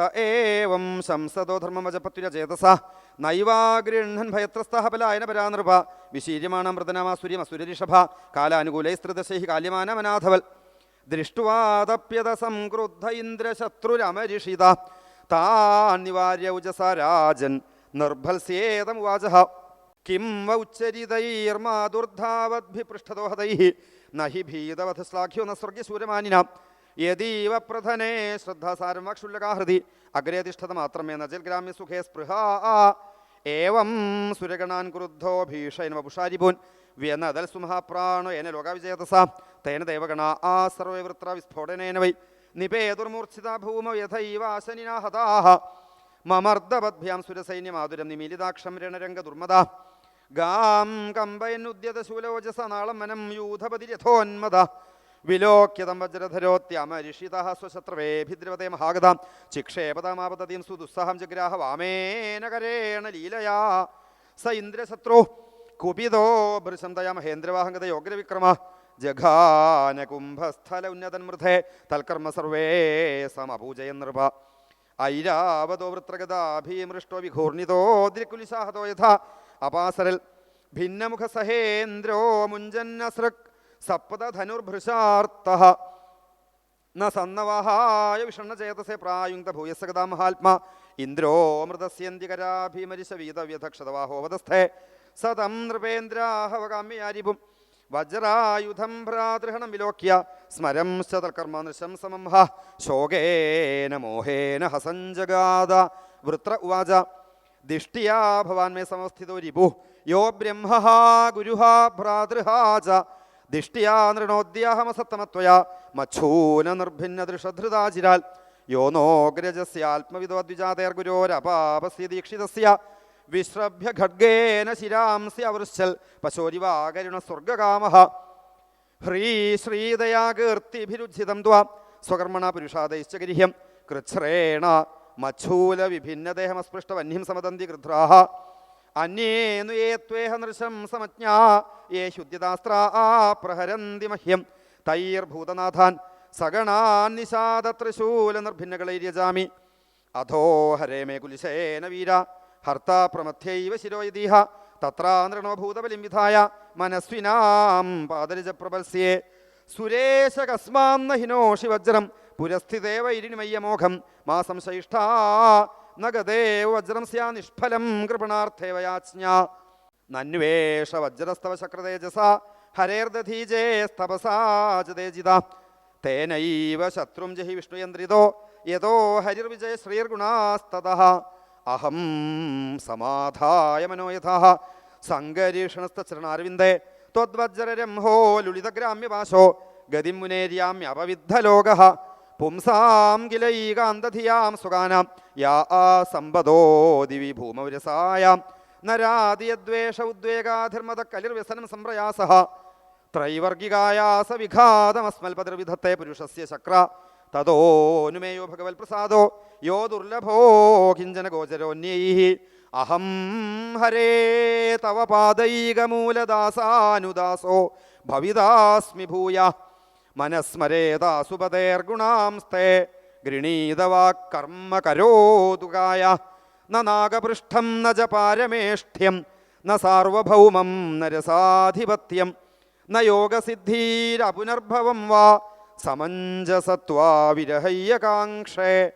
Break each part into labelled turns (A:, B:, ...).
A: ത ഏവം ശംസദോ ധർമ്മവചപത്യുരചേതസ നൈവാഗൃഹൻ ഭയത്രസ്ഥ ബലായന പരാനൃപ വിശീര്യമാണ മൃതനാമാസുര്യം അസുരരിഷഭ കാലാനുകൂലൈസ്തൃദശൈ കാല്യമാനമനാഥവൽ ദൃഷ്ടുവാതപ്യത സംക്രുദ്ധ ഇന്ദ്രശത്രുരമരിഷിത താനിവാര്യ ഉജസ രാജൻ നിർഭൽസ്യേതമുവാച കിം വൗച്ചരിതൈർമാതുർധാവദ്ഭിപൃഷ്ഠതോഹതൈ നഹി ഭീതവധശ്ലാഘ്യോ ന സ്വർഗ്യശൂരമാനിന യദീവ പ്രധനെ ശ്രദ്ധാസാരം വക്ഷുല്ലകാഹൃതി അഗ്രേ തിഷ്ഠത മാത്രമേ നജൽ ഗ്രാമ്യ സുഖേ സ്പൃഹ. ഏവം സുരഗണാൻ ക്രുദ്ധോ എന്ന വപുഷാരിപൂൻ വ്യനദൽ സുമഹാപ്രാണോ എന ലോകാവിജയതസ. തേന ദേവഗണ ആ സർവവൃത്ര വിസ്ഫോടനേന വൈ. നിപേതുർമൂർച്ഛിത ഭൂമ യഥൈവ ആശനിനാ ഹതാഹ. മമർദ്ദവദ്ഭ്യാം സുരസൈന്യമാതുരം നിമീലിതാക്ഷം രണരംഗ ദുർമദ. ഗാം കമ്പയനുദ്യത ശൂലോജസ നാളം മനം യൂഥപതി രഥോന്മദ വിലോക്യതം വജ്രധരോത്യമരിഷിത സ്വശത്രവേ ഭിദ്രവതേ മഹാഗതാം ചിക്ഷേപതമാപതീം സുദുസ്സഹം ജഗ്രാഹ വാമേനകരേണ ലീലയാ. സ ഇന്ദ്രശത്രോ കുപിതോ ഭൃശം തയാ മഹേന്ദ്രവാഹംഗത യോഗ്രവിക്രമ. ജഘാന കുംഭസ്ഥല ഉന്നതൻ മൃഥേ തൽക്കർമ്മ സർവേ സമപൂജയ നൃപ ഐരാവതോ വൃത്രഗതാഭീമൃഷ്ടോ വിഘൂർണിതോ ദ്രികുലിസാഹതോ യഥാ. അപാസരൽ ഭിന്നമുഖ സഹേന്ദ്രോ മുഞ്ചന്നസൃക് സപ്തധനുർഭൃശാർത്ത ന സന്നവാഹായ വിഷണ്ണചേതസെ പ്രായുങ്ത ഭൂയസഗതാ മഹാത്മാ ഇന്ദ്രോ മൃതസ്യന്തികരാഭീമരിശ വീതവ്യഥക്ഷതവാഹോവതസ്ഥേ സതം നൃപേന്ദ്രാഹവകാമ്യാരിപും വജ്രായുധം ഭ്രാതൃഹണം വിലോക്യ. സ്മരം ശതൽക്കർമ്മ നൃശംസമം ഹ. ശോകേന മോഹേന ഹസഞ്ജഗാത. വൃത്ര ഉവാച. ദിഷ്ടിയാ ഭവാൻ മേ സമസ്ഥിതോ രിപു. യോ ബ്രഹ്മ ഗുരുഹാ ഭ്രാതൃഹാ ച ദിഷ്ടിയാ നൃണോദ്യാഹമസത്തമത്വയാ മച്ഛൂന നിർഭിന്ന ദൃഷധൃതാചിരാൽ യോ നോഗ്രജസ്യാത്മവിദ്വദ്വിജാതേർഗുരോരപാപസ്യ ദീക്ഷിതസ്യ വിശ്രഭ്യ ഖഡ്ഗേന ശിരാംസി അവൃശ്ചൽ പശോരിവാകരുണ സ്വർഗകാമ ഹ്രീ ശ്രീദയാകീർത്തിഭിരുജ്ജിതം ത്വാ സ്വകർമ്മണ പുരുഷാദൈശ്ച ഗരിഹ്യം. കൃച്ഛ്രേണ മച്ഛൂല വിഭിന്നദേഹമസ്പൃഷ്ടവന്യം സമതന്തി ഗൃധ്രാഹ അന്യേന്നു യേ ത്വേഹ നൃശം സമജ്ഞാ യേ ശുദ്ധ്യതാസ്ത്രാ പ്രഹരന്തി മഹ്യം. തൈർഭൂതനാഥാൻ സഗണാൻ നിഷാദത്രിശൂല നിർഭിന്നകളൈര്യജാമി അധോ ഹരേ മേ കുലിശേന വീര ഹർത്ത പ്രമഥ്യൈവ ശിരോയതീഹ തത്രാ നൃണോ ഭൂതബലിം വിധായ മനസ്വിനാം പാദരജ പ്രബൽസ്യേ സുരേശ കസ്മാന്ന ശിവജ്രം വജ്രം പുരസ്ഥിതേവ ഇരിണിമയ്യമോഘം മാസം സംശയിഷ്ഠാ നഗദേവ വജ്രം സ്യാ നിഷ്ഫലം കൃപണാർത്ഥേവ യാജ്ഞ നന്വേഷ വജ്രസ്തവ ശക്രതേജസ ഹരേർദധീജേ സ്തപസാ ച തേജിത തേനൈവ ശത്രും ജഹി വിഷ്ണുയന്ത്രിതോ യഥോ ഹരിർവിജയ ശ്രീർഗുണാസ്തത അഹം സമാധായ മനോയഥ സങ്കരീഷണസ്ഥരണാരവിന്ദേ ത്വദ്വജ്രരംഹോ ലുളിതഗ്രാമ്യപാശോ ഗതിം മുനേര്യാമ്യപവിദ്ധലോക. പുംസാം കിലൈകാന്തധിയാം സുഖാനാം. യാ ആ സമ്പദോ ദിവി ഭൂമവിരസായാം നരാദിയദ്വേഷ ഉദ്വേഗാധർമ്മത കലിർവ്യസനം സംപ്രയാസ. ത്രൈവർഗികായാസ വിഘാതമസ്മൽപതിർവിധത്തെ പുരുഷസ്യ ചക്ര. തതോനുമേയോ ഭഗവത് പ്രസാദോ യോ ദുർലഭോ കിഞ്ചന ഗോചരോന്യൈ അഹം ഹരേ തവ പാദൈകമൂലദാസാനുദാസോ. ഭവിതാസ്മി ഭൂയ. മനസ്മരേതാസുപതേർഗുണാംസ്തേ ഗൃണീതവാക്കർമ്മകരോതുകായ നാഗപൃഷ്ഠം ന ച പാരമേഷ്ഠ്യം ന സാർവഭൗമം ന രസാധിപത്യം ന യോഗസിദ്ധീരപുനർഭവം വാ സമഞ്ജസത്വാ വിരഹയ്യകാംക്ഷേ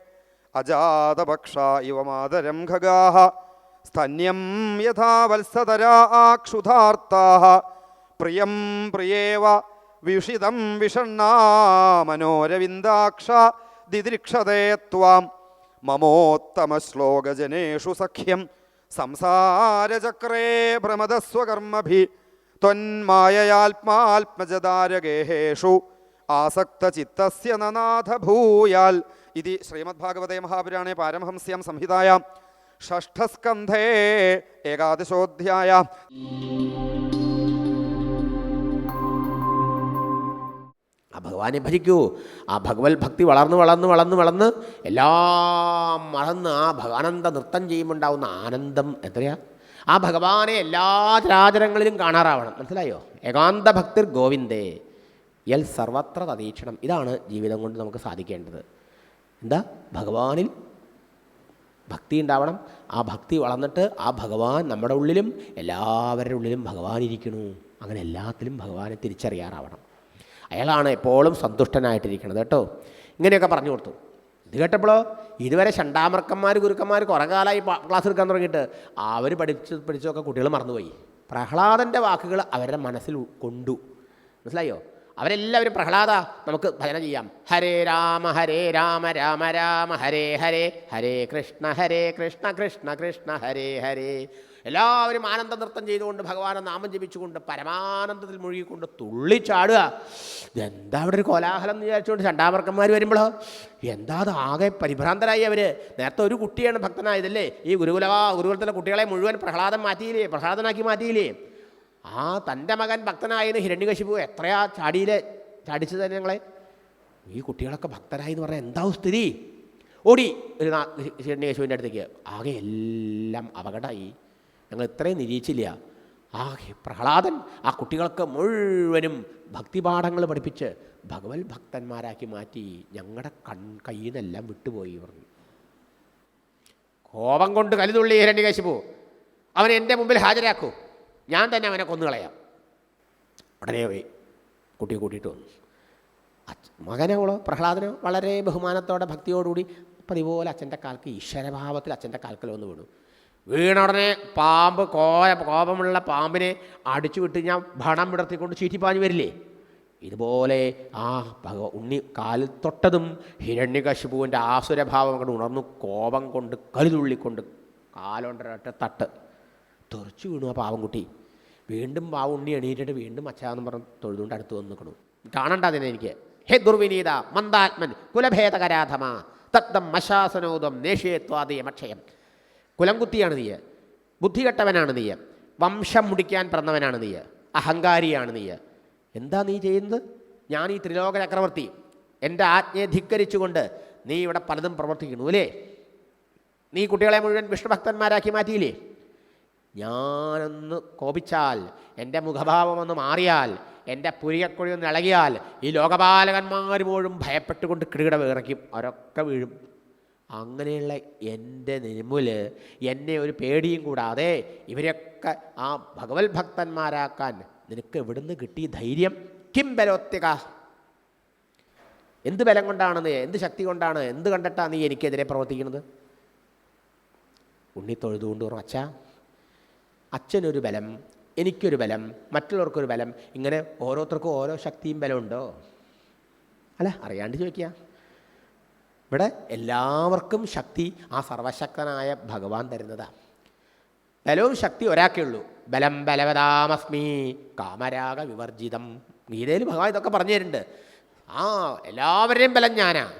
A: അജാതപക്ഷ ഇവ മാതരം ഖഗാഹ സ്തന്യം യഥാ വത്സതരാ ആക്ഷുധാർത്താഹ പ്രിയം പ്രിയേവ വിഷിതം വിഷണ്ണ മനോരവിന്ദാക്ഷ ദിദൃക്ഷതേ ത്വാം. മമോത്തമശ്ലോകജനേഷു സഖ്യം. സംസാരചക്രേ ഭ്രമദസ്വകർമ്മഭി. ത്വന്മായയാത്മാത്മജതാരഗേഹേഷു ആസക്തചിത്തസ്യ നനാഥ ഭൂയാൽ ഇതി ശ്രീമദ്ഭാഗവതേ മഹാപുരാണേ പാരമഹംസ്യം സംഹിതായാം. ഷഷ്ഠസ്കന്ധേ ഏകാദശോധ്യായ.
B: ഭഗവാനെ ഭജിക്കൂ. ആ ഭഗവത് ഭക്തി വളർന്ന് വളർന്ന് വളർന്ന് വളർന്ന് എല്ലാം മറന്ന് ആ ഭഗാനന്ദ നൃത്തം ചെയ്യുമ്പോണ്ടാവുന്ന ആനന്ദം എത്രയാ? ആ ഭഗവാനെ എല്ലാ ചരാചരങ്ങളിലും കാണാറാവണം. മനസ്സിലായോ? ഏകാന്ത ഭക്തിർ ഗോവിന്ദേ. എൽ സർവത്ര തതീക്ഷണം ഇതാണ് ജീവിതം കൊണ്ട് നമുക്ക് സാധിക്കേണ്ടത്. എന്താ? ഭഗവാനിൽ ഭക്തി ഉണ്ടാവണം. ആ ഭക്തി വളർന്നിട്ട് ആ ഭഗവാൻ നമ്മുടെ ഉള്ളിലും എല്ലാവരുടെ ഉള്ളിലും ഭഗവാൻ ഇരിക്കണു. അങ്ങനെ എല്ലാത്തിലും ഭഗവാനെ തിരിച്ചറിയാറാവണം. അയാളാണ് എപ്പോഴും സന്തുഷ്ടനായിട്ടിരിക്കുന്നത് കേട്ടോ. ഇങ്ങനെയൊക്കെ പറഞ്ഞു കൊടുത്തു. ഇത് കേട്ടപ്പോഴോ? ഇതുവരെ ഷണ്ടാമർക്കന്മാർ ഗുരുക്കന്മാർ കുറേ കാലമായി ക്ലാസ് എടുക്കാൻ തുടങ്ങിയിട്ട് അവർ പഠിച്ച് പഠിച്ചൊക്കെ കുട്ടികൾ മറന്നുപോയി. പ്രഹ്ലാദന്റെ വാക്കുകൾ അവരുടെ മനസ്സിൽ കൊണ്ടു. മനസ്സിലായോ? അവരെല്ലാവരും പ്രഹ്ലാദ നമുക്ക് ഭജന ചെയ്യാം. ഹരേ രാമ ഹരേ രാമ രാമ രാമ ഹരേ ഹരേ ഹരേ കൃഷ്ണ ഹരേ കൃഷ്ണ കൃഷ്ണ കൃഷ്ണ ഹരേ ഹരേ. എല്ലാവരും ആനന്ദ നൃത്തം ചെയ്തുകൊണ്ട് ഭഗവാനെ നാമം ജപിച്ചുകൊണ്ട് പരമാനന്ദത്തിൽ മുഴുകിക്കൊണ്ട് തുള്ളിച്ചാടുക എന്താ അവിടെ ഒരു കോലാഹലം എന്ന് വിചാരിച്ചുകൊണ്ട് ചണ്ടാമർക്കന്മാർ വരുമ്പോഴോ എന്താ അത് ആകെ പരിഭ്രാന്തരായി അവർ നേരത്തെ ഒരു കുട്ടിയാണ് ഭക്തനായതല്ലേ? ഈ ഗുരുകുല ഗുരുകുലത്തിലെ കുട്ടികളെ മുഴുവൻ പ്രഹ്ലാദം മാറ്റിയില്ലേ? പ്രഹ്ലാദനാക്കി മാറ്റിയില്ലേ? ആ തന്റെ മകൻ ഭക്തനായെന്ന് ഹിരണ്യകശിപു എത്രയാ ചാടിയിലെ ചാടിച്ചത് ഞങ്ങളെ? ഈ കുട്ടികളൊക്കെ ഭക്തരായി എന്ന് പറഞ്ഞാൽ എന്താവും സ്ഥിതി? ഓടി ഒരു ഹിരണ്യകശുവിന്റെ അടുത്തേക്ക്. ആകെ എല്ലാം അപകടമായി. ഞങ്ങൾ ഇത്രയും നിരീക്ഷിച്ചില്ല ആ പ്രഹ്ലാദൻ ആ കുട്ടികൾക്ക് മുഴുവനും ഭക്തിപാഠങ്ങൾ പഠിപ്പിച്ച് ഭഗവത് ഭക്തന്മാരാക്കി മാറ്റി ഞങ്ങളുടെ കൺ കയ്യിൽ നിന്നെല്ലാം വിട്ടുപോയി പറഞ്ഞു. കോപം കൊണ്ട് കലിതുള്ളി ഹിരണ്യകശിപു അവനെ എന്റെ മുമ്പിൽ ഹാജരാക്കൂ. ഞാൻ തന്നെ അവനെ കൊന്നുകളയാം. ഉടനെ പോയി കുട്ടിയെ കൂട്ടിയിട്ട് വന്നു. മകനോളോ പ്രഹ്ലാദനോ വളരെ ബഹുമാനത്തോടെ ഭക്തിയോടുകൂടി പതിപോലെ അച്ഛന്റെ കാൽക്ക് ഈശ്വരഭാവത്തിൽ അച്ഛന്റെ കാൽക്കൽ വന്ന് വീണു. വീണ ഉടനെ പാമ്പ് കോയ കോപമുള്ള പാമ്പിനെ അടിച്ചു വിട്ട് ഞാൻ ഭണം വിടർത്തിക്കൊണ്ട് ചീറ്റിപ്പാഞ്ഞു വരില്ലേ? ഇതുപോലെ ആ ഭഗവ ഉണ്ണി കാലിൽ തൊട്ടതും ഹിരണ്യകശിപുവിന്റെ ആസുരഭാവം കൊണ്ട് ഉണർന്നു കോപം കൊണ്ട് കരുതുള്ളിക്കൊണ്ട് കാലുകൊണ്ടൊരൊറ്റ തട്ട് തെറിച്ചു വീണു ആ പാവംകുട്ടി. വീണ്ടും ആ ഉണ്ണി എണീറ്റിട്ട് വീണ്ടും അച്ഛാന്ന് പറഞ്ഞ് തൊഴുതുകൊണ്ട് അടുത്ത് വന്ന് നിൽക്കണു. കാണണ്ട അതിനെ എനിക്ക്. ഹേ ദുർവിനീത മന്ദാത്മൻ കുലഭേദകരാധമ. തത്തം മശാസനോദം നേഷ്യത്വാദയമക്ഷയം കുലം കുത്തിയാണ് നീ ബുദ്ധികെട്ടവനാണ് നീ വംശം മുടിക്കാൻ പിറന്നവനാണ് നീ അഹങ്കാരിയാണ് നീ എന്താ നീ ചെയ്യുന്നത്? ഞാൻ ഈ ത്രിലോക ചക്രവർത്തി. എന്റെ ആജ്ഞയെ ധിക്കരിച്ചുകൊണ്ട് നീ ഇവിടെ പലതും പ്രവർത്തിക്കുന്നു അല്ലേ? നീ കുട്ടികളെ മുഴുവൻ വിഷ്ണുഭക്തന്മാരാക്കി മാറ്റിയില്ലേ? ഞാനൊന്ന് കോപിച്ചാൽ എന്റെ മുഖഭാവം ഒന്ന് മാറിയാൽ എന്റെ പുരികക്കുഴി ഒന്ന് ഇളകിയാൽ ഈ ലോകപാലകന്മാർ മുഴുവൻ ഭയപ്പെട്ടുകൊണ്ട് കിടുകിട വിറയ്ക്കും അവരൊക്കെ വീഴും. അങ്ങനെയുള്ള എന്റെ നിമുൽ എന്നെ ഒരു പേടിയും കൂടാതെ ഇവരൊക്കെ ആ ഭഗവത് ഭക്തന്മാരാക്കാൻ നിനക്ക് എവിടുന്ന് കിട്ടി ധൈര്യം? കിം ബലോത്യക എന്ത് ബലം കൊണ്ടാണ് നീ എന്ത് ശക്തി കൊണ്ടാണ് എന്ത് കണ്ടിട്ടാണ് നീ എനിക്കെതിരെ പ്രവർത്തിക്കുന്നത്? ഉണ്ണി തൊഴുതുകൊണ്ട് പറഞ്ഞു അച്ഛ അച്ഛനൊരു ബലം എനിക്കൊരു ബലം മറ്റുള്ളവർക്കൊരു ബലം ഇങ്ങനെ ഓരോരുത്തർക്കും ഓരോ ശക്തിയും ബലമുണ്ടോ? അല്ല അറിയാണ്ട് ചോദിക്കുക. ഇവിടെ എല്ലാവർക്കും ശക്തി ആ സർവശക്തനായ ഭഗവാൻ തരുന്നതാണ് ബലവും ശക്തി ഒരാൾക്കേ ഉള്ളൂ. ബലം ബലവതാമസ്മി കാമരാഗ വിവർജിതം. ഗീതയിൽ ഭഗവാൻ ഇതൊക്കെ പറഞ്ഞു തരുന്നുണ്ട്. ആ എല്ലാവരുടെയും ബലം ഞാനാ.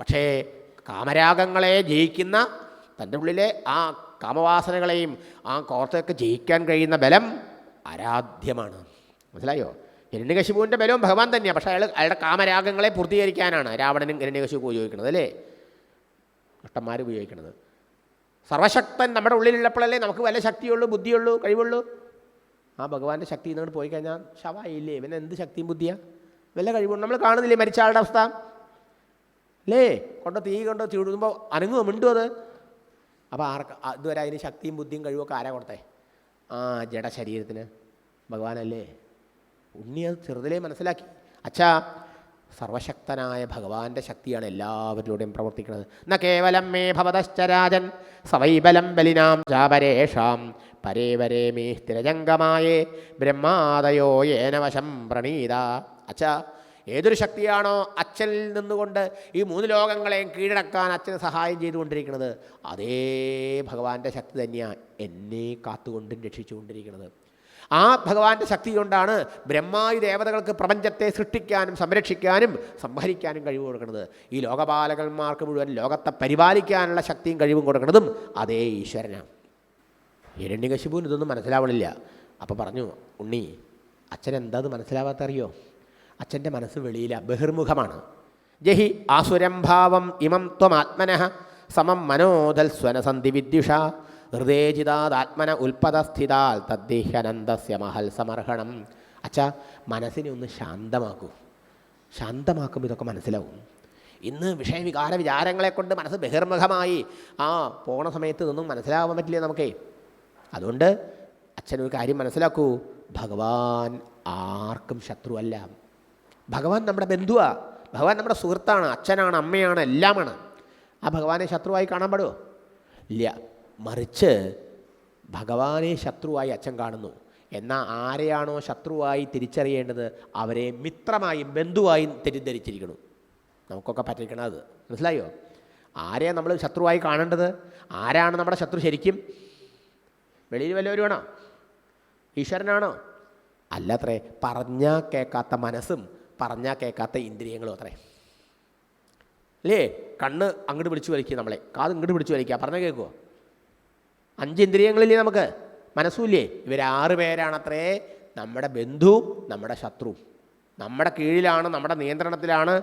B: പക്ഷേ കാമരാഗങ്ങളെ ജയിക്കുന്ന തന്റെ ഉള്ളിലെ ആ കാമവാസനകളെയും ആ കോർത്തയൊക്കെ ജയിക്കാൻ കഴിയുന്ന ബലം ആരാധ്യമാണ്. മനസ്സിലായോ? ഹിരണ്യകശിപുവിന്റെ ബലവും ഭഗവാൻ തന്നെയാണ്. പക്ഷേ അയാൾ അയാളുടെ കാമരാഗങ്ങളെ പൂർത്തീകരിക്കാനാണ് രാവണനും ഹിരണ്യകശിപു ഉപയോഗിക്കുന്നത് അല്ലേ? അഷ്ടന്മാർ ഉപയോഗിക്കുന്നത്. സർവശക്തൻ നമ്മുടെ ഉള്ളിലുള്ളപ്പോഴല്ലേ നമുക്ക് വല്ല ശക്തിയുള്ളൂ ബുദ്ധിയുള്ളൂ കഴിവുള്ളൂ? ആ ഭഗവാന്റെ ശക്തി എന്നോട് പോയി കഴിഞ്ഞാൽ ശവായില്ലേ? ഇവൻ എന്ത് ശക്തിയും ബുദ്ധിയാ? വല്ല കഴിവുണ്ട്? നമ്മൾ കാണുന്നില്ലേ മരിച്ച ആളുടെ അവസ്ഥ? അല്ലേ? കൊണ്ട് തീ കൊണ്ടോ ചൂടുമ്പോൾ അനങ്ങുമോ മിണ്ടുമോ അത്? അപ്പോൾ ആർക്ക് ഇതുവരെ അതിന് ശക്തിയും ബുദ്ധിയും കഴിവൊക്കെ ആരാ കൊടുത്തേ? ആ ജഡ ശരീരത്തിന് ഭഗവാനല്ലേ? ഉണ്ണി അത് ചെറുതിലേ മനസ്സിലാക്കി. അച്ഛാ സർവശക്തനായ ഭഗവാന്റെ ശക്തിയാണ് എല്ലാവരിലൂടെയും പ്രവർത്തിക്കുന്നത്. ന കേവലം മേ ഭവതശ്ചരാജൻ സവൈബലം ബലിനാം ചാപരേഷാം പരേവരേ മേ സ്ഥിരജംഗമായേ ബ്രഹ്മാദയോ ഏനവശം പ്രണീത. അച്ഛാ ഏതൊരു ശക്തിയാണോ അച്ഛനിൽ നിന്നുകൊണ്ട് ഈ മൂന്ന് ലോകങ്ങളെയും കീഴടക്കാൻ അച്ഛന് സഹായം ചെയ്തുകൊണ്ടിരിക്കുന്നത് അതേ ഭഗവാന്റെ ശക്തി തന്നെയാണ് എന്നെ കാത്തുകൊണ്ടും രക്ഷിച്ചുകൊണ്ടിരിക്കുന്നത്. ആ ഭഗവാന്റെ ശക്തി കൊണ്ടാണ് ബ്രഹ്മായു ദേവതകൾക്ക് പ്രപഞ്ചത്തെ സൃഷ്ടിക്കാനും സംരക്ഷിക്കാനും സംഹരിക്കാനും കഴിവ് കൊടുക്കുന്നത്. ഈ ലോകപാലകന്മാർക്ക് മുഴുവൻ ലോകത്തെ പരിപാലിക്കാനുള്ള ശക്തിയും കഴിവും കൊടുക്കുന്നതും അതേ ഈശ്വരനാണ്. ഹിരണ്യകശിപുവിന് ഇതൊന്നും മനസ്സിലാവണില്ല. അപ്പോൾ പറഞ്ഞു ഉണ്ണി അച്ഛൻ എന്താ അത് മനസ്സിലാവാത്ത അറിയോ അച്ഛന്റെ മനസ്സ് വെളിയില ബഹിർമുഖമാണ്. ജഹി ആസുരം ഭാവം ഇമം ത്വമാത്മന സമം മനോദൽ സ്വനസന്ധി വിദ്യുഷ ഹൃദയചിതാത്മന ഉൽപ്പതസ്ഥിതാൽ തദ്ദേഹ്യനന്ദസ്യ മഹൽ സമർഹണം. അച്ഛ മനസ്സിനെ ഒന്ന് ശാന്തമാക്കൂ. ശാന്തമാക്കുമ്പോൾ ഇതൊക്കെ മനസ്സിലാവും. ഇന്ന് വിഷയവികാര വിചാരങ്ങളെ കൊണ്ട് മനസ്സ് ബഹിർമുഖമായി. ആ പോണ സമയത്ത് ഇതൊന്നും മനസ്സിലാവാൻ പറ്റില്ല നമുക്കേ? അതുകൊണ്ട് അച്ഛനൊരു കാര്യം മനസ്സിലാക്കൂ. ഭഗവാൻ ആർക്കും ശത്രുവല്ല. ഭഗവാൻ നമ്മുടെ ബന്ധുവാ. ഭഗവാൻ നമ്മുടെ സുഹൃത്താണ് അച്ഛനാണ് അമ്മയാണ് എല്ലാമാണ്. ആ ഭഗവാനെ ശത്രുവായി കാണാൻ പാടുമോ ഇല്ല. മറിച്ച് ഭഗവാനെ ശത്രുവായി അച്ഛൻ കാണുന്നു. എന്നാൽ ആരെയാണോ ശത്രുവായി തിരിച്ചറിയേണ്ടത് അവരെ മിത്രമായും ബന്ധുവായും തെറ്റിദ്ധരിച്ചിരിക്കുന്നു. നമുക്കൊക്കെ പറ്റിക്കണം അത്. മനസ്സിലായോ? ആരെയാണ് നമ്മൾ ശത്രുവായി കാണേണ്ടത്? ആരാണ് നമ്മുടെ ശത്രു ശരിക്കും? വെളിയിൽ വല്ലവരുമാണോ ഈശ്വരനാണോ? അല്ലത്രേ പറഞ്ഞാൽ കേൾക്കാത്ത മനസ്സും പറഞ്ഞാൽ കേൾക്കാത്ത ഇന്ദ്രിയങ്ങളും അത്രേ. അല്ലേ കണ്ണ് അങ്ങോട്ട് പിടിച്ചു വലിക്കുക നമ്മളെ. കാത് ഇങ്ങോട്ട് പിടിച്ചു വലിക്കുക പറഞ്ഞാൽ കേൾക്കുമോ അഞ്ച് ഇന്ദ്രിയങ്ങളില്ലേ നമുക്ക് മനസ്സുമില്ലേ ഇവരാറ് പേരാണത്രേ. നമ്മുടെ ബന്ധുവും നമ്മുടെ ശത്രുവും. നമ്മുടെ കീഴിലാണ് നമ്മുടെ നിയന്ത്രണത്തിലാണ്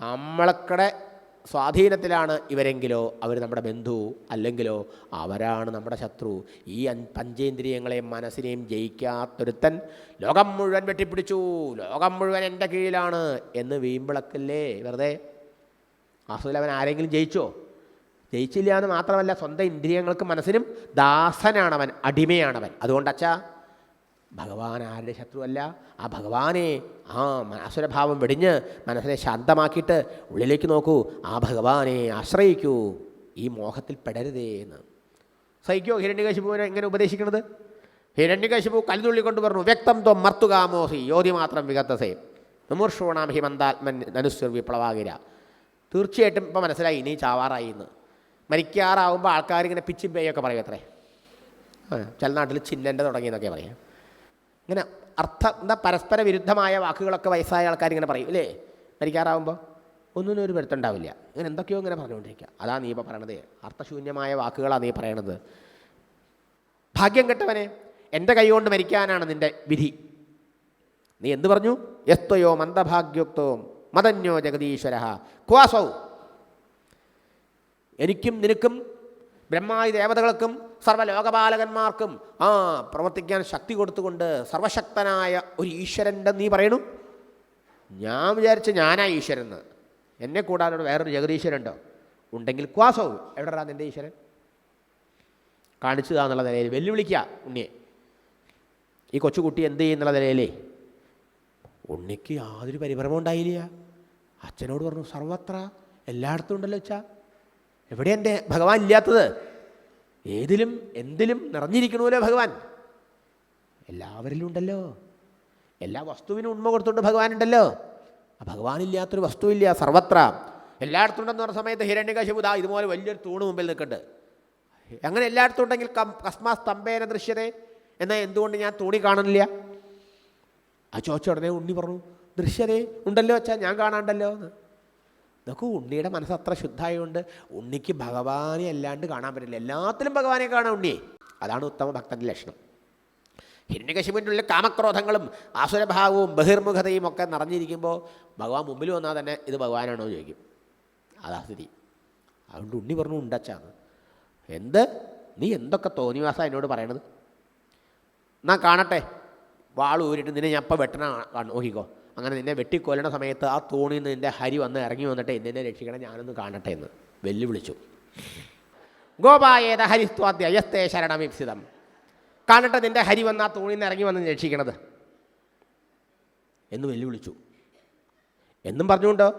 B: നമ്മളക്കടെ സ്വാധീനത്തിലാണ് ഇവരെങ്കിലോ അവർ നമ്മുടെ ബന്ധു അല്ലെങ്കിലോ അവരാണ് നമ്മുടെ ശത്രു. ഈ പഞ്ചേന്ദ്രിയങ്ങളെയും മനസ്സിനെയും ജയിക്കാത്തൊരുത്തൻ ലോകം മുഴുവൻ വെട്ടിപ്പിടിച്ചു. ലോകം മുഴുവൻ എന്റെ കീഴിലാണ് എന്ന് വീമ്പിളക്കല്ലേ? വെറുതെ. അസുലവൻ ആരെങ്കിലും ജയിച്ചോ? ജയിച്ചില്ല എന്ന് മാത്രമല്ല സ്വന്തം ഇന്ദ്രിയങ്ങൾക്കും മനസ്സിനും ദാസനാണവൻ അടിമയാണവൻ. അതുകൊണ്ട് അച്ഛാ ഭഗവാൻ ആരുടെ ശത്രുവല്ല? ആ ഭഗവാനെ ആ അസുരഭാവം വെടിഞ്ഞ് മനസ്സിനെ ശാന്തമാക്കിയിട്ട് ഉള്ളിലേക്ക് നോക്കൂ. ആ ഭഗവാനെ ആശ്രയിക്കൂ. ഈ മോഹത്തിൽ പെടരുതേ എന്ന്. സഹിക്കോ ഹിരണ്യകശിപുവിനെ എങ്ങനെ ഉപദേശിക്കുന്നത്? ഹിരണ്യകശിപു കല്ലുള്ളിക്കൊണ്ട് പറഞ്ഞു വ്യക്തം ത്വം മർത്തുകാമോഹി യോധി മാത്രം വികത്തസേ മുമൂർഷൂണാം ഹിമന്താത്മൻ ധനുസ്വർ വിപ്ലവാകിര. തീർച്ചയായിട്ടും ഇപ്പം മനസ്സിലായി ഇനി ചാവാറായി എന്ന്. മരിക്കാറാവുമ്പോൾ ആൾക്കാർ ഇങ്ങനെ പിച്ചും പേയൊക്കെ പറയും അത്രേ. ചില നാട്ടിൽ ചില്ലന്റെ തുടങ്ങിയെന്നൊക്കെ പറയാം. ഇങ്ങനെ അർത്ഥ എന്താ പരസ്പര വിരുദ്ധമായ വാക്കുകളൊക്കെ വയസ്സായ ആൾക്കാർ ഇങ്ങനെ പറയും അല്ലേ മരിക്കാറാവുമ്പോൾ ഒന്നിനും ഒരു വരുത്തുണ്ടാവില്ല. ഇങ്ങനെ എന്തൊക്കെയോ ഇങ്ങനെ പറഞ്ഞുകൊണ്ടിരിക്കുക. അതാ നീ ഇപ്പോൾ പറയണത്. അർത്ഥശൂന്യമായ വാക്കുകളാണ് നീ പറയണത്. ഭാഗ്യം കെട്ടവനെ എന്റെ കൈകൊണ്ട് മരിക്കാനാണ് നിന്റെ വിധി. നീ എന്ത് പറഞ്ഞു? യസ്ത്വയോ മന്ദഭാഗ്യോക്തവും മതന്യോ ജഗദീശ്വര. ക്വാസൗ. എനിക്കും നിനക്കും ബ്രഹ്മായി ദേവതകൾക്കും സർവലോകപാലകന്മാർക്കും ആ പ്രവർത്തിക്കാൻ ശക്തി കൊടുത്തുകൊണ്ട് സർവശക്തനായ ഒരു ഈശ്വരന്റെ നീ പറയണു? ഞാൻ വിചാരിച്ച ഞാനാ ഈശ്വരൻ എന്ന് കൂടാതെ വേറൊരു ജഗദീശ്വരുണ്ടോ ഉണ്ടെങ്കിൽ ക്വാസോ. എവിടെടാ നിന്റെ ഈശ്വരൻ? കാണിച്ചു എന്നുള്ള നിലയിൽ. വെല്ലുവിളിക്കുക ഉണ്ണിയെ. ഈ കൊച്ചുകുട്ടി എന്ത് ചെയ്യുന്നുള്ള നിലയിലേ ഉണ്ണിക്ക് യാതൊരു പരിഭ്രമം ഉണ്ടായില്ല. അച്ഛനോട് പറഞ്ഞു സർവത്ര എല്ലായിടത്തും ഉണ്ടല്ലോ അച്ഛാ. എവിടെ എന്റെ ഭഗവാൻ ഇല്ലാത്തത്? ഏതിലും എന്തിലും നിറഞ്ഞിരിക്കണമല്ലോ ഭഗവാൻ. എല്ലാവരിലും ഉണ്ടല്ലോ എല്ലാ വസ്തുവിനും ഉണ്മ കൊടുത്തുകൊണ്ട് ഭഗവാൻ ഉണ്ടല്ലോ ആ ഭഗവാനില്ലാത്തൊരു വസ്തുവില്ല സർവത്ര. എല്ലായിടത്തും ഉണ്ടെന്ന് പറഞ്ഞ സമയത്ത് ഹിരണ്യകശിപു ഇതുപോലെ വലിയൊരു തൂണ് മുമ്പിൽ നിൽക്കുന്നുണ്ട്. അങ്ങനെ എല്ലായിടത്തും ഉണ്ടെങ്കിൽ കസ്മാ സ്തംഭേന ദൃശ്യതേ എന്നാൽ എന്തുകൊണ്ട് ഞാൻ തൂണി കാണുന്നില്ല? ആ ചോദിച്ച ഉടനെ ഉണ്ണി പറഞ്ഞു ദൃശ്യതേ ഉണ്ടല്ലോ അച്ഛാ ഞാൻ കാണാണ്ടല്ലോ എന്ന്. നോക്കൂ ഉണ്ണിയുടെ മനസ്സ് അത്ര ശുദ്ധമായതുകൊണ്ട് ഉണ്ണിക്ക് ഭഗവാനെ അല്ലാണ്ട് കാണാൻ പറ്റില്ല. എല്ലാത്തിലും ഭഗവാനെ കാണാം ഉണ്ണിയെ. അതാണ് ഉത്തമ ഭക്തന്റെ ലക്ഷണം. ഹിരണ്യകശിപുവിന്റെ കാമക്രോധങ്ങളും ആസുരഭാവവും ബഹിർമുഖതയും ഒക്കെ നിറഞ്ഞിരിക്കുമ്പോൾ ഭഗവാൻ മുമ്പിൽ വന്നാൽ തന്നെ ഇത് ഭഗവാനാണോ ചോദിക്കും. അതാ സ്ഥിതി. അതുകൊണ്ട് ഉണ്ണി പറഞ്ഞു ഉണ്ടച്ചാന്ന്. എന്ത്? നീ എന്തൊക്കെ തോന്നിവാസ എന്നോട് പറയണത്? എന്നാ കാണട്ടെ. വാളൂരിട്ട് നിന്നെ ഞാൻ അപ്പം വെട്ടണ നോക്കിക്കോ. അങ്ങനെ നിന്നെ വെട്ടിക്കൊല്ലണ സമയത്ത് ആ തോണിയിൽ നിന്ന് നിന്റെ ഹരി വന്ന് ഇറങ്ങി വന്നിട്ട് നിന്നെ രക്ഷിക്കണം ഞാനൊന്ന് കാണട്ടെ എന്ന് വെല്ലുവിളിച്ചു. ഗോപായേത ഹരിസ്വാദ്യ അയസ്തേ ശരണമീപ്സിതം കാണട്ടെ നിന്റെ ഹരി വന്ന് ആ തോണിയിൽ നിന്ന് ഇറങ്ങി വന്ന് രക്ഷിക്കണത്? എന്ന് വെല്ലുവിളിച്ചു. എന്നും പറഞ്ഞുകൊണ്ട്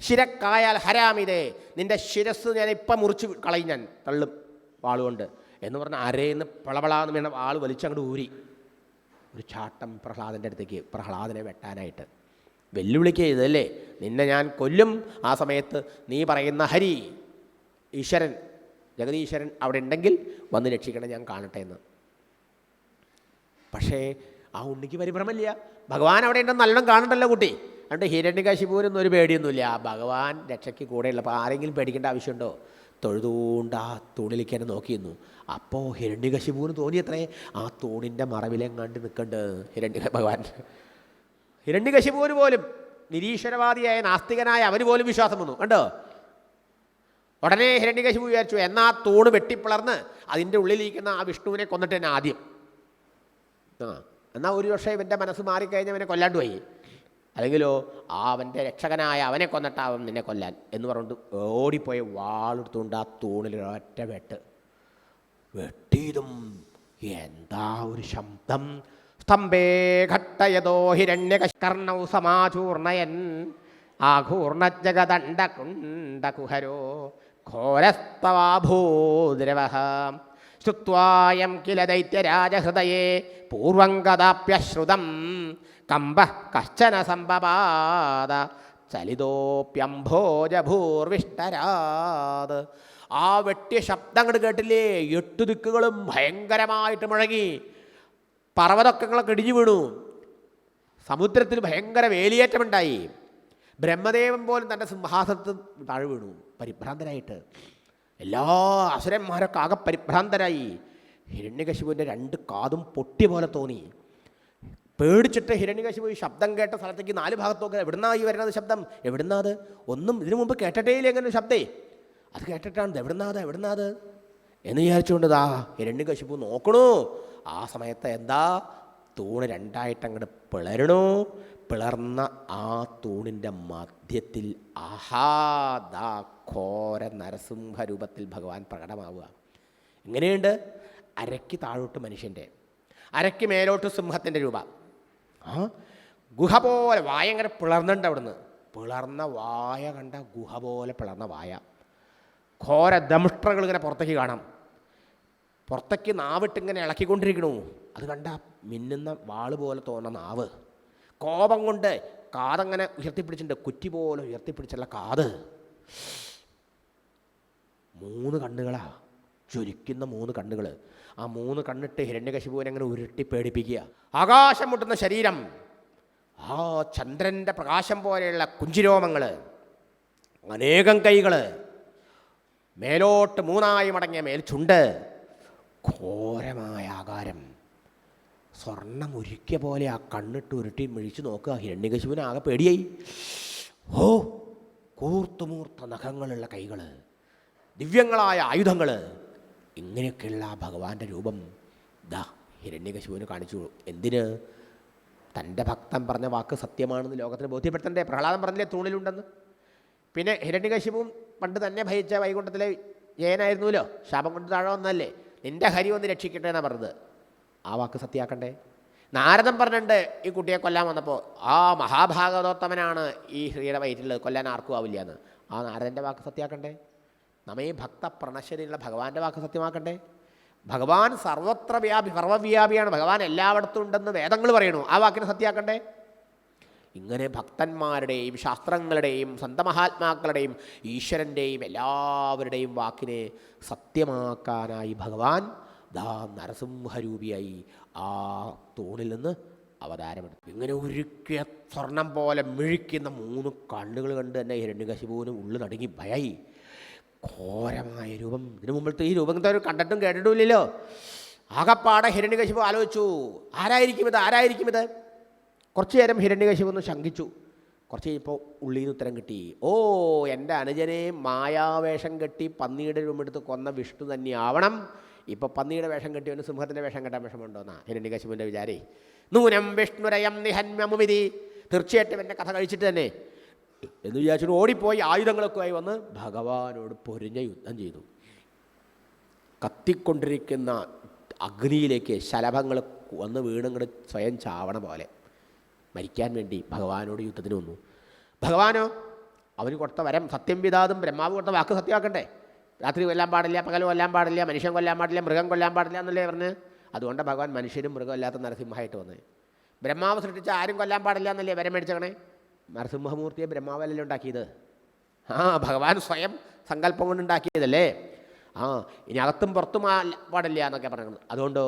B: ശിരക്കായാൽ ഹരാമിതേ നിന്റെ ശിരസ് ഞാൻ ഇപ്പം മുറിച്ച് കളയും ഞാൻ തള്ളും വാളുകൊണ്ട്. എന്ന് പറഞ്ഞാൽ അരേന്ന് പളപളാന്ന് വീണ ആൾ വലിച്ചങ്ങോട്ട് ഊരി. ഒരു ചാട്ടം പ്രഹ്ലാദന്റെ അടുത്തേക്ക് പ്രഹ്ലാദനെ വെട്ടാനായിട്ട്. വെല്ലുവിളിക്ക് ഇതല്ലേ? നിന്നെ ഞാൻ കൊല്ലും. ആ സമയത്ത് നീ പറയുന്ന ഹരി ഈശ്വരൻ ജഗതീശ്വരൻ അവിടെ ഉണ്ടെങ്കിൽ വന്ന് രക്ഷിക്കണം ഞാൻ കാണട്ടെ എന്ന്. പക്ഷേ ആ ഉണ്ണിക്ക് പരിഭ്രമമില്ല. ഭഗവാൻ അവിടെ ഉണ്ടെന്ന് നല്ലോണം കാണണ്ടല്ലോ കുട്ടി. അതുകൊണ്ട് ഹിരണ്യകാശിപൂരൊന്നും ഒരു പേടിയൊന്നുമില്ല. ആ ഭഗവാൻ രക്ഷയ്ക്ക് കൂടെയുള്ള അപ്പോൾ ആരെങ്കിലും പേടിക്കേണ്ട ആവശ്യമുണ്ടോ? തൊഴുതുകൊണ്ട് ആ തൂണിലേക്ക് നോക്കിയിരുന്നു. അപ്പോൾ ഹിരണ്യകശിപൂന് തോന്നിയത്രേ ആ തൂണിന്റെ മറവിലെങ്ങാണ്ട് നിൽക്കേണ്ടത് ഹിരണ്ടി ഭഗവാൻ. ഹിരണ്യകശിപൂന് പോലും നിരീശ്വരവാദിയായ നാസ്തികനായ അവന് പോലും വിശ്വാസം വന്നു. കണ്ടോ? ഉടനെ ഹിരണ്യകശിപു വിചാരിച്ചു എന്നാ തൂണ് വെട്ടിപ്പിളർന്ന് അതിന്റെ ഉള്ളിലിരിക്കുന്ന ആ വിഷ്ണുവിനെ കൊന്നിട്ട് തന്നെ ആദ്യം. ആ എന്നാൽ ഒരു പക്ഷേ ഇവന്റെ മനസ്സ് മാറിക്കഴിഞ്ഞാൽ അവനെ കൊല്ലാണ്ട് പോയി. അല്ലെങ്കിലോ ആ അവന്റെ രക്ഷകനായ അവനെ കൊന്നിട്ടാവും നിന്നെ കൊല്ലാൻ എന്ന് പറഞ്ഞിട്ട് ഓടിപ്പോയി വാളെടുത്തുകൊണ്ട് ആ തൂണിൽ ഒറ്റ വെട്ട്. വെട്ടിയതും എന്താ ഒരു ശബ്ദം? സ്തംഭേ ഘട്ടയതോ ഹിരണ്യകർണൗ സമാചൂർണയൻ ആഘൂർണജഗദണ്ഡകുണ്ടകുഹരോ ഘോരസ്തവാഭൂദ്രവ ശ്രുത്വായം കില ദൈത്യരാജഹൃദയേ പൂർവം കഥാപ്യശ്രുതം കമ്പ കശ്ചന സംഭപാത ചലിതോപ്യംഭോജഭൂർവിഷ്ടരാത് ആ വെട്ടിയ ശബ്ദം അങ്ങോട്ട് കേട്ടില്ലേ? എട്ടു ദിക്കുകളും ഭയങ്കരമായിട്ട് മുഴങ്ങി. പർവതക്കങ്ങളൊക്കെ ഇടിഞ്ഞു വീണു. സമുദ്രത്തിൽ ഭയങ്കര വേലിയേറ്റമുണ്ടായി. ബ്രഹ്മദേവൻ പോലും തന്റെ സിംഹാസനത്തിൽ താഴെ വീണു. പരിഭ്രാന്തരായിട്ട്. എല്ലാ അസുരന്മാരൊക്കെ ആകെ പരിഭ്രാന്തരായി ഹിരണ്യകശിപുവിന്റെ രണ്ട് കാതും പൊട്ടി പോലെ തോന്നി. പേടിച്ചിട്ട് ഹിരണ്യകശിപു ശബ്ദം കേട്ട സ്ഥലത്തേക്ക് നാല് ഭാഗത്തൊക്കെ എവിടുന്നാ ഈ വരുന്നത് ശബ്ദം? എവിടുന്നാ അത്? ഒന്നും ഇതിനു മുമ്പ് കേട്ടിട്ടേ ഇല്ല എങ്ങനെ ശബ്ദേ. അത് കേട്ടിട്ടാണ് എവിടുന്നാത് എവിടുന്നാ അത്? അത്? എന്ന് വിചാരിച്ചുകൊണ്ട് ദാ ഹിരണ്യകശിപു നോക്കണു. ആ സമയത്ത് എന്താ? തൂണ് രണ്ടായിട്ട് അങ്ങോട്ട് പിളരണു. പിളർന്ന ആ തൂണിന്റെ മധ്യത്തിൽ ആഹാദാ ഘോര നരസിംഹ രൂപത്തിൽ ഭഗവാൻ പ്രകടമാവുക. എങ്ങനെയുണ്ട്? അരയ്ക്ക് താഴോട്ട് മനുഷ്യന്റെ അരയ്ക്ക് മേലോട്ട് സിംഹത്തിന്റെ രൂപ. ആ? ഗുഹ പോലെ വായ ഇങ്ങനെ പിളർന്നുണ്ട് അവിടുന്ന്. പിളർന്ന വായ കണ്ട ഗുഹ പോലെ പിളർന്ന വായ. ഘോര ദംഷ്ട്രകൾ ഇങ്ങനെ പുറത്തേക്ക് കാണാം. പുറത്തേക്ക് നാവിട്ട് ഇങ്ങനെ ഇളക്കിക്കൊണ്ടിരിക്കണു. അത് കണ്ട മിന്നുന്ന വാൾ പോലെ തോന്നുന്ന നാവ്. കോപം കൊണ്ട് കാതങ്ങനെ ഉയർത്തിപ്പിടിച്ചിട്ടുണ്ട് കുറ്റി പോലെ ഉയർത്തിപ്പിടിച്ചുള്ള കാത്. മൂന്ന് കണ്ണുകളാ ചുരുക്കുന്ന മൂന്ന് കണ്ണുകൾ ആ മൂന്ന് കണ്ണിട്ട് ഹിരണ്യകശിപുവിനെ അങ്ങനെ ഉരുട്ടി പേടിപ്പിക്കുക. ആകാശം മുട്ടുന്ന ശരീരം ആ ചന്ദ്രന്റെ പ്രകാശം പോലെയുള്ള കുഞ്ചിരോമങ്ങൾ അനേകം കൈകൾ മേലോട്ട് മൂന്നായി മടങ്ങിയ മേൽ ചുണ്ട് ഘോരമായ ആകാരം. സ്വർണം ഉരുക്കിയ പോലെ ആ കണ്ണിട്ട് ഉരുട്ടി മിഴിച്ച് നോക്കുക. ഹിരണ്യകശുവിന് ആകെ പേടിയായി. ഓ കൂർത്തുമൂർത്ത നഖങ്ങളുള്ള കൈകൾ ദിവ്യങ്ങളായ ആയുധങ്ങൾ ഇങ്ങനെയൊക്കെയുള്ള ആ ഭഗവാന്റെ രൂപം ദാ ഹിരണ്യകശുവിന് കാണിച്ചു. എന്തിന്? തന്റെ ഭക്തൻ പറഞ്ഞ വാക്ക് സത്യമാണെന്ന് ലോകത്തിന് ബോധ്യപ്പെടുത്തണ്ടേ? പ്രഹ്ലാദൻ പറഞ്ഞില്ലേ തൂണിലുണ്ടെന്ന്? പിന്നെ ഹിരണ്യകശിപും പണ്ട് തന്നെ ഭയിച്ച വൈകുണ്ഠത്തിലെ ജയനായിരുന്നല്ലോ ശാപം കൊണ്ട് താഴെ വന്നല്ലേ നിന്റെ ഹരി ഒന്ന് രക്ഷിക്കട്ടെ എന്നാണ് പറഞ്ഞത്. ആ വാക്ക് സത്യമാക്കണ്ടേ നാരദൻ പറഞ്ഞിട്ടുണ്ട് ഈ കുട്ടിയെ കൊല്ലാൻ വന്നപ്പോൾ ആ മഹാഭാഗവതോത്തമനാണ് ഈ ശ്രീയുടെ വയറ്റിലുള്ളത്. കൊല്ലാൻ ആർക്കും ആവില്ല എന്ന് ആ നാരദന്റെ വാക്ക് സത്യമാക്കണ്ടേ നമ്മെ ഭക്ത പ്രണശ്വരിയുള്ള ഭഗവാന്റെ വാക്ക് സത്യമാക്കണ്ടേ? ഭഗവാൻ സർവത്ര വ്യാപി സർവവ്യാപിയാണ്. ഭഗവാൻ എല്ലായിടത്തും ഉണ്ടെന്ന് വേദങ്ങൾ പറയണു ആ വാക്കിനെ സത്യമാക്കണ്ടേ ഇങ്ങനെ ഭക്തന്മാരുടെയും ശാസ്ത്രങ്ങളുടെയും സന്തമഹാത്മാക്കളുടെയും ഈശ്വരന്റെയും എല്ലാവരുടെയും വാക്കിനെ സത്യമാക്കാനായി ഭഗവാൻ ദാ നരസിംഹരൂപിയായി ആ തൂണിൽ നിന്ന് അവതാരമെടുത്തു. ഇങ്ങനെ ഉരുക്കിയ സ്വർണം പോലെ മിഴിക്കുന്ന മൂന്ന് കണ്ണുകൾ കണ്ട് തന്നെ ഹിരണ്യകശിപുവിന് ഉള്ളു നടുങ്ങി ഭയായി. ഘോരമായ രൂപം. ഇതിനു മുമ്പത്തെ ഈ രൂപം ഒരു കണ്ടിട്ടും കേട്ടിട്ടുമില്ലല്ലോ. ആകപ്പാടെ ഹിരണ്യകശിപു ആലോചിച്ചു. ആരായിരിക്കും ഇത്? ആരായിരിക്കും ഇത്? കുറച്ചു നേരം ഹിരണ്യകശിപു ഒന്ന് ശങ്കിച്ചു. കുറച്ച് കഴിഞ്ഞപ്പോൾ ഉള്ളിൽ നിന്ന് ഉത്തരം കിട്ടി. ഓ എന്റെ അനുജനെ മായാവേഷം കെട്ടി പന്നിയുടെ രൂപമെടുത്ത് കൊന്ന വിഷ്ണു തന്നെയാവണം. ഇപ്പോൾ പന്നിയുടെ വേഷം കെട്ടിയവന് സിംഹത്തിന്റെ വേഷം കെട്ടാൻ വിഷമമുണ്ടോന്നാ? ഹിരണ്യകശിപുവിന്റെ വിചാരേ. നൂനം വിഷ്ണുരയം നിഹന്യമുമിതി തീർച്ചയായിട്ടും എന്റെ കഥ കഴിച്ചിട്ട് തന്നെ. എന്ന് വിചാരിച്ചു ഓടിപ്പോയി ആയുധങ്ങളൊക്കെ ആയി വന്ന് ഭഗവാനോട് പൊരിഞ്ഞ യുദ്ധം ചെയ്തു. കത്തിക്കൊണ്ടിരിക്കുന്ന അഗ്നിയിലേക്ക് ശലഭങ്ങൾ വന്ന് വീണങ്ങട് സ്വയം ചാവണ പോലെ. മരിക്കാൻ വേണ്ടി ഭഗവാനോട് യുദ്ധത്തിന് വന്നു. ഭഗവാനോ അവന് കൊടുത്ത വരം സത്യം വിതാതും ബ്രഹ്മാവ് കൊടുത്ത വാക്ക് സത്യമാക്കണ്ടേ? രാത്രി കൊല്ലാൻ പാടില്ല പകൽ കൊല്ലാൻ പാടില്ല മനുഷ്യൻ കൊല്ലാൻ പാടില്ല മൃഗം കൊല്ലാൻ പാടില്ല എന്നല്ലേ പറഞ്ഞ്? അതുകൊണ്ട് ഭഗവാൻ മനുഷ്യരും മൃഗമല്ലാത്ത നരസിംഹമായിട്ട് വന്നത് ബ്രഹ്മാവ് സൃഷ്ടിച്ച ആരും കൊല്ലാൻ പാടില്ല എന്നല്ലേ വരം മേടിച്ചേക്കണേ? നരസിംഹമൂർത്തിയെ ബ്രഹ്മാവല്ലല്ലേ ഉണ്ടാക്കിയത്. ആ ഭഗവാൻ സ്വയം സങ്കല്പം കൊണ്ടുണ്ടാക്കിയതല്ലേ? ആ ഇനി അകത്തും പുറത്തും പാടില്ല എന്നൊക്കെ പറയുന്നത് അതുകൊണ്ട്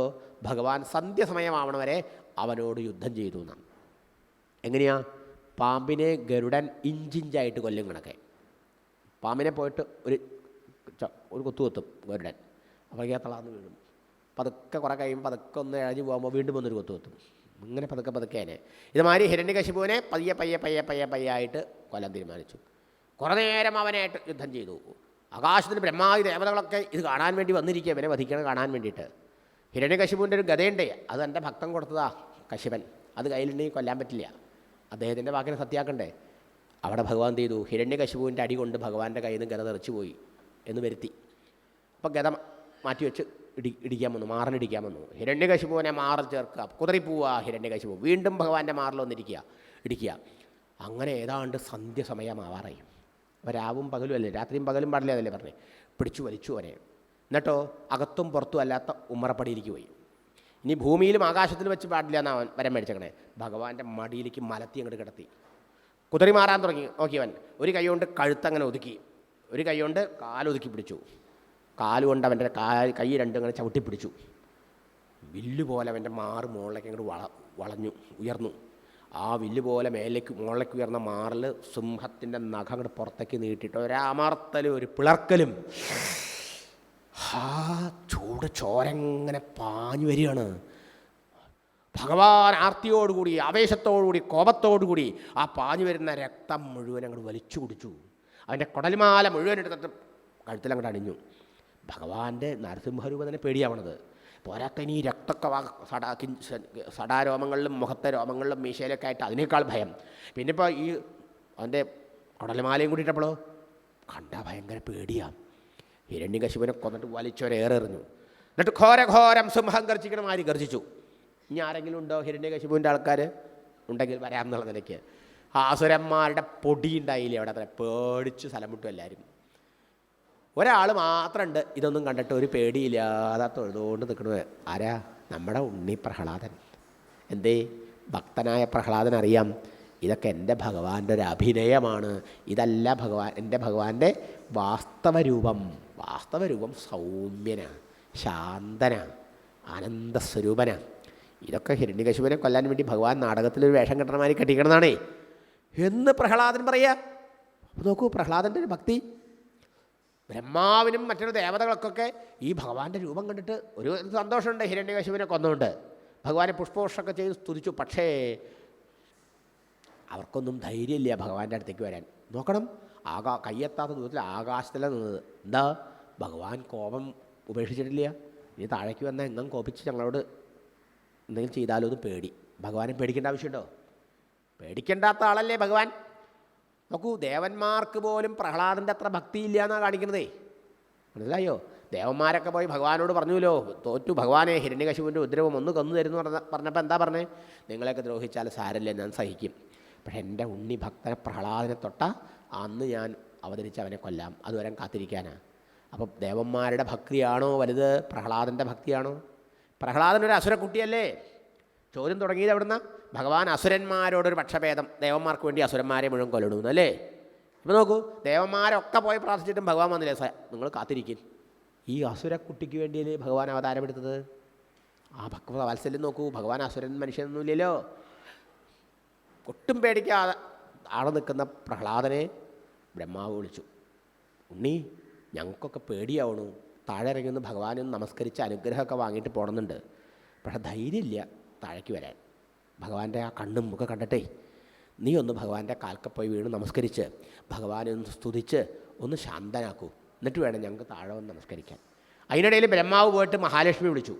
B: ഭഗവാൻ സന്ധ്യസമയമാവണവരെ അവനോട് യുദ്ധം ചെയ്തു എന്നാണ്. എങ്ങനെയാ? പാമ്പിനെ ഗരുഡൻ ഇഞ്ചിഞ്ചായിട്ട് കൊല്ലും കണക്കെ. പാമ്പിനെ പോയിട്ട് ഒരു ഒരു കുത്തു കുത്തും ഗരുഡൻ അപ്പോഴേക്കാ തളർന്ന് വീഴും. പതുക്കെ കുറേ കഴിയും പതുക്കെ ഒന്ന് ഇഴഞ്ഞു പോകുമ്പോൾ വീണ്ടും വന്നൊരു കൊത്തു കൊത്തും. ഇങ്ങനെ പതുക്കെ പതുക്കെ അതിനെ ഇതുമാതിരി ഹിരണ്യകശിപുവിനെ പയ്യെ പയ്യെ പയ്യെ പയ്യെ പയ്യെ ആയിട്ട് കൊല്ലാൻ തീരുമാനിച്ചു. കുറേ നേരം അവനായിട്ട് യുദ്ധം ചെയ്തു. ആകാശത്തിന് ബ്രഹ്മാവി ദേവതകളൊക്കെ ഇത് കാണാൻ വേണ്ടി വന്നിരിക്കുക ഇവനെ വധിക്കണം കാണാൻ വേണ്ടിയിട്ട്. ഹിരണ്യകശിപുവിന്റെ ഒരു ഗതയുണ്ടേ. അത് എന്റെ ഭക്തൻ കൊടുത്തതാ കശിപൻ അത് കയ്യിലുണ്ടെങ്കിൽ കൊല്ലാൻ പറ്റില്ല. അദ്ദേഹത്തിന്റെ വാക്കിനെ സത്യാക്കണ്ടേ? അവിടെ ഭഗവാൻ ചെയ്തു? ഹിരണ്യകശിപുവിന്റെ അടി കൊണ്ട് ഭഗവാന്റെ കയ്യിൽ നിന്ന് ഗത തെറിച്ചു പോയി. എന്ന് വരുത്തി. അപ്പം ഗത മാറ്റി വെച്ച് ഇടി ഇടിക്കാൻ വന്നു മാറിനിടിക്കാൻ വന്നു. ഹിരണ്യകശിപുവിനെ മാറിൽ ചേർക്കുക. കുതറിപ്പോവുക ഹിരണ്യകശിപു. വീണ്ടും ഭഗവാന്റെ മാറിൽ വന്നിരിക്കുക ഇടിക്കുക. അങ്ങനെ ഏതാണ്ട് സന്ധ്യ സമയമാവാറായി. അപ്പോൾ രാവും പകലും അല്ലേ? രാത്രിയും പകലും പാടില്ല അതല്ലേ പറഞ്ഞേ? പിടിച്ചു വലിച്ചു വരെ എന്നിട്ടോ അകത്തും പുറത്തും അല്ലാത്ത ഉമ്മറപ്പടിയിലേക്ക് പോയി. ഇനി ഭൂമിയിലും ആകാശത്തിലും വെച്ച് പാടില്ല എന്നാ അവൻ വരം മേടിച്ചേക്കണേ. ഭഗവാന്റെ മടിയിലേക്ക് മലത്തി അങ്ങോട്ട് കിടത്തി. കുതിരി മാറാൻ തുടങ്ങി നോക്കിയവൻ. ഒരു കൈ കൊണ്ട് കഴുത്തങ്ങനെ ഒതുക്കി. ഒരു കൈ കൊണ്ട് കാലൊതുക്കി പിടിച്ചു. കാലുകൊണ്ട് അവന്റെ കാ കൈ രണ്ടും ചവിട്ടി പിടിച്ചു. വില്ല് പോലെ അവന്റെ മാറ് മുകളിലേക്ക് അങ്ങോട്ട് വള വളഞ്ഞു ഉയർന്നു. ആ വില്ല് പോലെ മേലേക്ക് മുകളിലേക്ക് ഉയർന്ന മാറിൽ സിംഹത്തിന്റെ നഖ അങ്ങോട്ട് പുറത്തേക്ക് നീട്ടിയിട്ട് ഒരമർത്തലും ഒരു പിളർക്കലും. ആ ചൂട് ചോരങ്ങനെ പാഞ്ഞു വരികയാണ്. ഭഗവാൻ ആർത്തിയോടുകൂടി ആവേശത്തോടുകൂടി കോപത്തോടുകൂടി ആ പാഞ്ഞു വരുന്ന രക്തം മുഴുവൻ അങ്ങോട്ട് വലിച്ചു കുടിച്ചു. അവന്റെ കുടൽമാല മുഴുവൻ എടുത്തിട്ട് കഴുത്തിലങ്ങോട്ട് അണിഞ്ഞു. ഭഗവാന്റെ നരസിംഹരൂപം തന്നെ പേടിയാവണത് പോരാത്തനി രക്തമൊക്കെ സടാ സടാരോമങ്ങളിലും മുഖത്തെ രോമങ്ങളിലും മീശയിലൊക്കെ ആയിട്ട് അതിനേക്കാൾ ഭയം. പിന്നെ ഇപ്പോൾ ഈ അവന്റെ കുടൽമാലയും കൂടിയിട്ടപ്പോഴോ കണ്ട ഭയങ്കര പേടിയാണ് ഹിരണ്യകശിപനെ കൊന്നിട്ട് വലിച്ചൊരേറെറിഞ്ഞു എന്നിട്ട് ഘോര ഘോരം സിംഹം ഗർജിക്കണം ആര് ഗർജിച്ചു. ഇനി ആരെങ്കിലും ഉണ്ടോ ഹിരണ്യകശിപുവിന്റെ ആൾക്കാർ ഉണ്ടെങ്കിൽ വരാം എന്നുള്ള നിലയ്ക്ക്. ആസുരന്മാരുടെ പൊടി ഉണ്ടായില്ലേ അവിടെ അത്ര? പേടിച്ച് സ്ഥലം വിട്ടു എല്ലാവരും ഒരാൾ മാത്രമുണ്ട് ഇതൊന്നും കണ്ടിട്ട് ഒരു പേടിയില്ലാതെ തൊഴുതുകൊണ്ട് നിൽക്കണത് ആരാ? നമ്മുടെ ഉണ്ണി പ്രഹ്ലാദൻ. എന്തേ? ഭക്തനായ പ്രഹ്ലാദൻ അറിയാം ഇതൊക്കെ എന്റെ ഭഗവാന്റെ ഒരു അഭിനയമാണ്. ഇതല്ല ഭഗവാൻ എന്റെ ഭഗവാന്റെ വാസ്തവരൂപം. വാസ്തവരൂപം സൗമ്യനാണ് ശാന്തനാണ് ആനന്ദസ്വരൂപനാണ് ഇതൊക്കെ ഹിരണ്യകശുപനെ കൊല്ലാൻ വേണ്ടി ഭഗവാൻ നാടകത്തിലൊരു വേഷം കെട്ടണമാതിരി കെട്ടിക്കണമെന്നാണേ എന്ന് പ്രഹ്ലാദൻ പറയുക. നോക്കൂ പ്രഹ്ലാദന്റെ ഒരു ഭക്തി. ബ്രഹ്മാവിനും മറ്റൊരു ദേവതകൾക്കൊക്കെ ഈ ഭഗവാന്റെ രൂപം കണ്ടിട്ട് ഒരു സന്തോഷമുണ്ട്. ഹിരണ്യകശുവിനെ കൊന്നുകൊണ്ട് ഭഗവാനെ പുഷ്പവർഷമൊക്കെ ചെയ്ത് സ്തുതിച്ചു. പക്ഷേ അവർക്കൊന്നും ധൈര്യമില്ല ഭഗവാന്റെ അടുത്തേക്ക് വരാൻ. നോക്കണം ആകാ കയ്യെത്താത്ത ദൂരത്തിൽ ആകാശത്തിലാണ് നിന്നത്. എന്താ? ഭഗവാൻ കോപം ഉപേക്ഷിച്ചിട്ടില്ല. ഇനി താഴേക്ക് വന്നാൽ എങ്ങും കോപിച്ച് ഞങ്ങളോട് എന്തെങ്കിലും ചെയ്താലോ എന്ന് പേടി. ഭഗവാനെ പേടിക്കേണ്ട ആവശ്യമുണ്ടോ? പേടിക്കേണ്ടാത്ത ആളല്ലേ ഭഗവാൻ? നോക്കൂ ദേവന്മാർക്ക് പോലും പ്രഹ്ലാദന്റെ അത്ര ഭക്തിയില്ല എന്നാണ് കാണിക്കുന്നതേ. മനസ്സിലായോ? ദേവന്മാരൊക്കെ പോയി ഭഗവാനോട് പറഞ്ഞുല്ലോ തോറ്റു ഭഗവാനെ ഹിരണ്യകശുവിന്റെ ഉദ്രവം ഒന്ന് കന്നു തരുന്നു പറഞ്ഞ പറഞ്ഞപ്പോൾ എന്താ പറഞ്ഞേ? നിങ്ങളെയൊക്കെ ദ്രോഹിച്ചാൽ സാരല്ലേ ഞാൻ സഹിക്കും. പക്ഷേ എന്റെ ഉണ്ണി ഭക്തനെ പ്രഹ്ലാദനെ തൊട്ട അന്ന് ഞാൻ അവതരിച്ച് അവനെ കൊല്ലാം. അതുവരെ കാത്തിരിക്കാനാണ് അപ്പം ദേവന്മാരുടെ ഭക്തിയാണോ വലുത്? പ്രഹ്ലാദന്റെ ഭക്തിയാണോ? പ്രഹ്ലാദൻ ഒരു അസുരക്കുട്ടിയല്ലേ? ചോദ്യം തുടങ്ങിയത് എവിടുന്ന? ഭഗവാൻ അസുരന്മാരോടൊരു പക്ഷഭേദം. ദേവന്മാർക്ക് വേണ്ടി അസുരന്മാരെ മുഴുവൻ കൊല്ലണമെന്ന് അല്ലേ? ഇപ്പം നോക്കൂ ദേവന്മാരൊക്കെ പോയി പ്രാർത്ഥിച്ചിട്ടും ഭഗവാൻ വന്നില്ല? സ നിങ്ങൾ കാത്തിരിക്കും ഈ അസുരക്കുട്ടിക്ക് വേണ്ടിയല്ലേ ഭഗവാൻ അവതാരമെടുത്തത് ആ ഭക്ത വാത്സല്യം നോക്കൂ ഭഗവാൻ അസുരൻ മനുഷ്യനൊന്നുമില്ലല്ലോ. ഒട്ടും പേടിക്കാതെ ആടെ നിൽക്കുന്ന പ്രഹ്ലാദനെ ബ്രഹ്മാവ് വിളിച്ചു. ഉണ്ണി ഞങ്ങൾക്കൊക്കെ പേടിയാവണു. താഴെ ഇറങ്ങി ഒന്ന് ഭഗവാനെ നമസ്കരിച്ച് അനുഗ്രഹമൊക്കെ വാങ്ങിയിട്ട് പോകണമെന്നുണ്ട് പക്ഷേ ധൈര്യമില്ല താഴേക്ക് വരാൻ. ഭഗവാന്റെ ആ കണ്ണും ഒക്കെ കണ്ടിട്ടേ നീ ഒന്ന് ഭഗവാന്റെ കാൽക്ക പോയി വീണ് നമസ്കരിച്ച് ഭഗവാനെ ഒന്ന് സ്തുതിച്ച് ഒന്ന് ശാന്തനാക്കൂ. എന്നിട്ട് വേണം ഞങ്ങൾക്ക് താഴെ വന്ന് നമസ്കരിക്കാൻ. അതിനിടയിൽ ബ്രഹ്മാവ് പോയിട്ട് മഹാലക്ഷ്മി വിളിച്ചു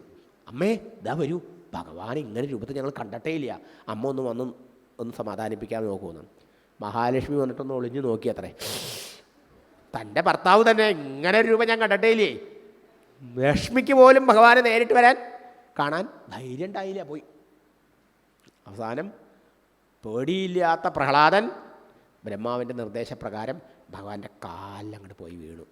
B: അമ്മേ ഇതാ വരൂ. ഭഗവാൻ ഇങ്ങനെ രൂപത്തിൽ ഞങ്ങൾ കണ്ടിട്ടേ ഇല്ല. അമ്മ ഒന്ന് വന്ന് ഒന്ന് സമാധാനിപ്പിക്കാൻ നോക്കുമെന്ന്. മഹാലക്ഷ്മി വന്നിട്ടൊന്ന് ഒളിഞ്ഞു നോക്കി അത്രേ. തന്റെ ഭർത്താവ് തന്നെ ഇങ്ങനെ ഒരു രൂപം ഞാൻ കണ്ടിട്ടേ ഇല്ലേ? ലക്ഷ്മിക്ക് പോലും ഭഗവാനെ നേരിട്ട് വരാൻ കാണാൻ ധൈര്യം ഉണ്ടായില്ല. പോയി അവസാനം പേടിയില്ലാത്ത പ്രഹ്ലാദൻ ബ്രഹ്മാവിന്റെ നിർദ്ദേശപ്രകാരം ഭഗവാന്റെ കാലിലങ്ങോട്ട് പോയി വീണു.